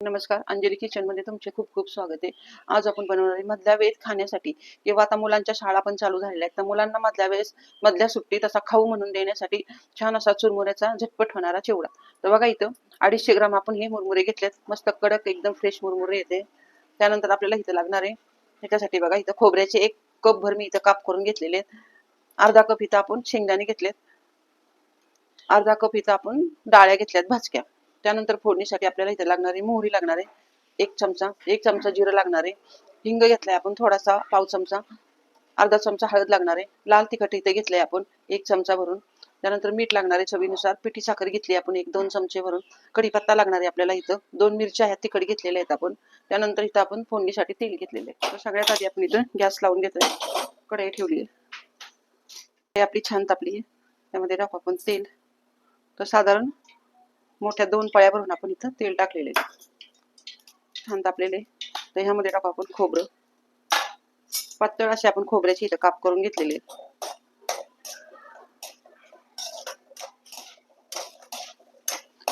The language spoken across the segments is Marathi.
नमस्कार अंजली किचनमध्ये तुमचे खूप खूप स्वागत आहे. आज आपण बनवणार आहे मधल्या वेळेत खाण्यासाठी. किंवा आता मुलांच्या शाळा पण चालू झालेल्या आहेत तर मुलांना मधल्या वेळेस मधल्या सुट्टीत असा खाऊ म्हणून देण्यासाठी छान असा चुरमुऱ्याचा झटपट होणारा चिवडा. तर बघा इथं अडीचशे ग्राम आपण हे मुरमुरे घेतलेत. मस्त कडक एकदम फ्रेश मुरमुरे येते. त्यानंतर आपल्याला इथं लागणार आहे ह्याच्यासाठी बघा इथं खोबऱ्याचे एक कप भर मी इथं काप करून घेतलेले आहेत. अर्धा कप इथं आपण शेंगदाणे घेतलेत. अर्धा कप इथं आपण डाळ्या घेतल्यात भाजक्या. त्यानंतर फोडणीसाठी आपल्याला इथे लागणारी मोहरी लागणार आहे. एक चमचा एक चमचा जिरं लागणार आहे. हिंग घेतलाय आपण थोडासा पाव चमचा. अर्धा चमचा हळद लागणार आहे. लाल तिखट इथे घेतलंय आपण एक चमचा भरून. त्यानंतर मीठ लागणार आहे चवीनुसार. पिठी साखर घेतली आपण एक दोन चमचे भरून. कढीपत्ता लागणार आहे आपल्याला इथं. दोन मिरच्या ह्या तिखट घेतलेल्या आहेत आपण. त्यानंतर इथं आपण फोडणीसाठी तेल घेतलेले आहे. तर सगळ्यात आधी आपण इथं गॅस लावून घेतोय. कढई ठेवली आहे. आपली छान तापली आहे. त्यामध्ये टाकू आपण तेल. तर साधारण मोठ्या दोन पळ्या भरून आपण इथं तेल टाकलेले छान तापलेले तर ह्यामध्ये टाकू आपण खोबरं. पातळ असे आपण खोबऱ्याचे इथं काप करून घेतलेले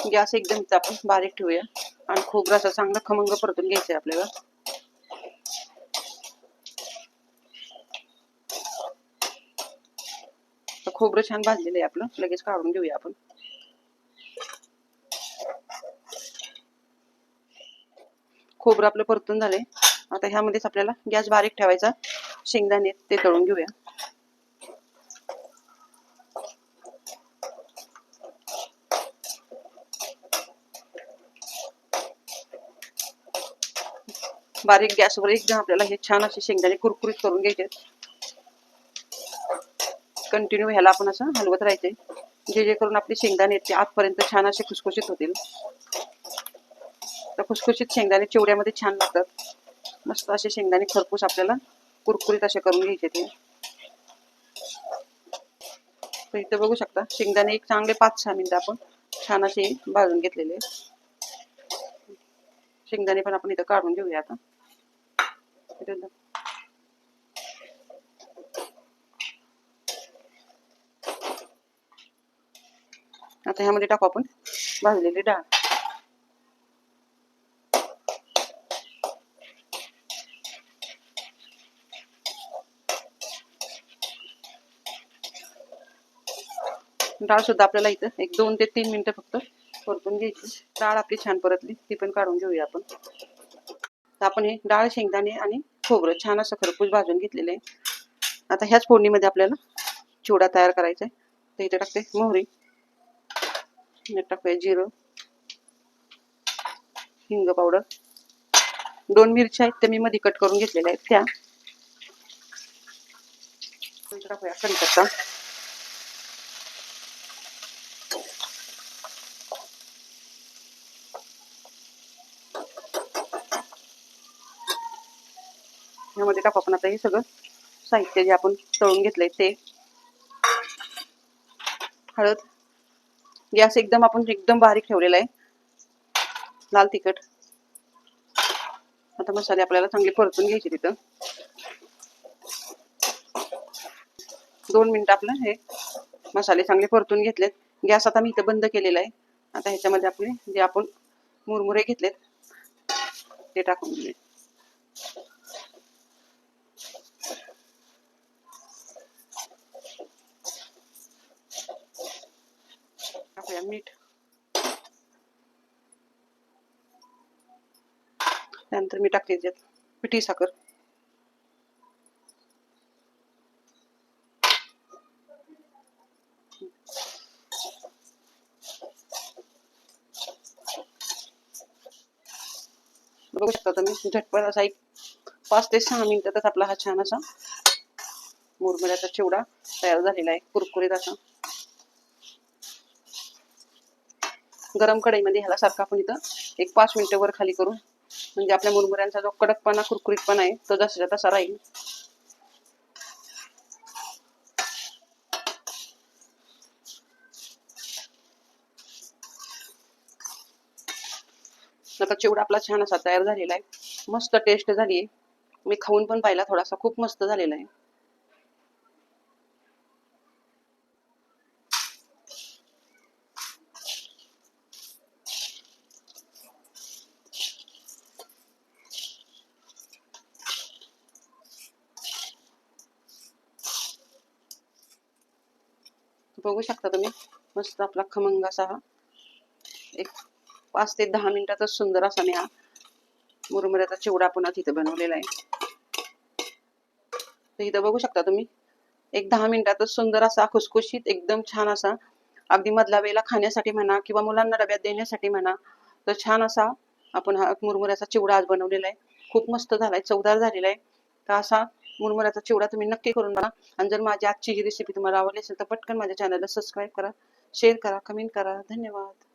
गॅस एकदम इथं आपण बारीक ठेवूया. आणि खोबरा असा चांगलं खमंग परतून घ्यायचं आहे आपल्याला. तर खोबरं छान भाजलेलं आहे आपलं. लगेच काढून घेऊया आपण. खोबरं आपलं परतून झालंय. आता ह्यामध्येच आपल्याला गॅस बारीक ठेवायचा. शेंगदाणे ते तळून घेऊया. बारीक गॅसवर एकदम आपल्याला हे छान असे शेंगदाणे कुरकुरीत करून घ्यायचे कंटिन्यू ह्याला आपण असं हलवत राहायचे जे जे करून आपले शेंगदाणे आहेत ते आतपर्यंत छान असे खुसखुशीत होतील. तर खुसखुशीत शेंगदाणे चिवड्यामध्ये छान लागतात. मस्त असे शेंगदाणे खरपूस आपल्याला कुरकुरीत असे करून घ्यायचे ते. तर इथं बघू शकता शेंगदाणे एक चांगले पाच सहा मिनिटं आपण छान असे भाजून घेतलेले. शेंगदाणे पण आपण इथं काढून घेऊया आता. आता ह्यामध्ये टाकू आपण भाजलेली डाळ. डाळ सुद्धा आपल्याला इथं एक दोन ते तीन मिनिटं फक्त परतून घ्यायची. डाळ आपली छान परतली ती पण काढून घेऊया आपण. तर आपण हे डाळ शेंगदाणे आणि खोबरं छान असं खरपूस भाजून घेतलेलं आहे. आता ह्याच फोडणीमध्ये आपल्याला चिवडा तयार करायचा आहे. तर इथे टाकते मोहरी. टाकूया जिरं. हिंग पावडर. दोन मिरच्या आहेत त्या मी मध्ये कट करून घेतलेल्या आहेत त्या. टाकूया कढीपत्ता. ह्यामध्ये टाकू आपण आता हे सगळं साहित्य जे आपण तळून घेतलंय ते. हळद. गॅस एकदम आपण एकदम बारीक ठेवलेला आहे. लाल तिखट. आता मसाले आपल्याला चांगले परतून घ्यायचे तिथं. दोन मिनिट आपलं हे मसाले चांगले परतून घेतलेत. गॅस आता मी इथं बंद केलेला आहे. आता ह्याच्यामध्ये आपले जे आपण मुरमुरे घेतलेत ते टाकून दिले टाकूया मीठ. त्यानंतर मी टाकते त्यात पिठी साखर. बघू शकता तुम्ही झटपट असा एक पाच ते सहा मिनिटातच आपला हा छान असा मुरमुऱ्याचा चिवडा तयार झालेला आहे कुरकुरीत असा. गरम कढईमध्ये ह्याला सारखा आपण इथं एक पाच मिनिटं वर खाली करून म्हणजे आपल्या मुरमुऱ्यांचा जो कडकपणा कुरकुरीतपणा आहे तो जसाच्या तसा राहील. आता चिवडा आपला छान असा तयार झालेला आहे. मस्त टेस्ट झाली आहे. मी खाऊन पण पाहिला थोडासा खूप मस्त झालेला आहे. बघू शकता तुम्ही. मस्त आपला खमंग असा हा. एक पाच ते दहा मिनिटाचा सुंदर असा मी हा मुरमुऱ्याचा चिवडा पुन्हा तिथे बनवलेला आहे. तर इथं बघू शकता तुम्ही. एक दहा मिनिटातच सुंदर असा खुसखुशीत एकदम छान असा अगदी मधला वेळेला खाण्यासाठी म्हणा किंवा मुलांना डब्यात देण्यासाठी म्हणा तर छान असा आपण हा मुरमुऱ्याचा चिवडा आज बनवलेला आहे. खूप मस्त झालाय चवदार झालेला आहे. तर असा मुरमुऱ्याचा चिवडा तुम्ही नक्की करून बघा. आणि जर माझी आजची ही रेसिपी तुम्हाला आवडली असेल तर पटकन माझ्या चॅनलला सबस्क्राईब करा शेअर करा कमेंट करा. धन्यवाद.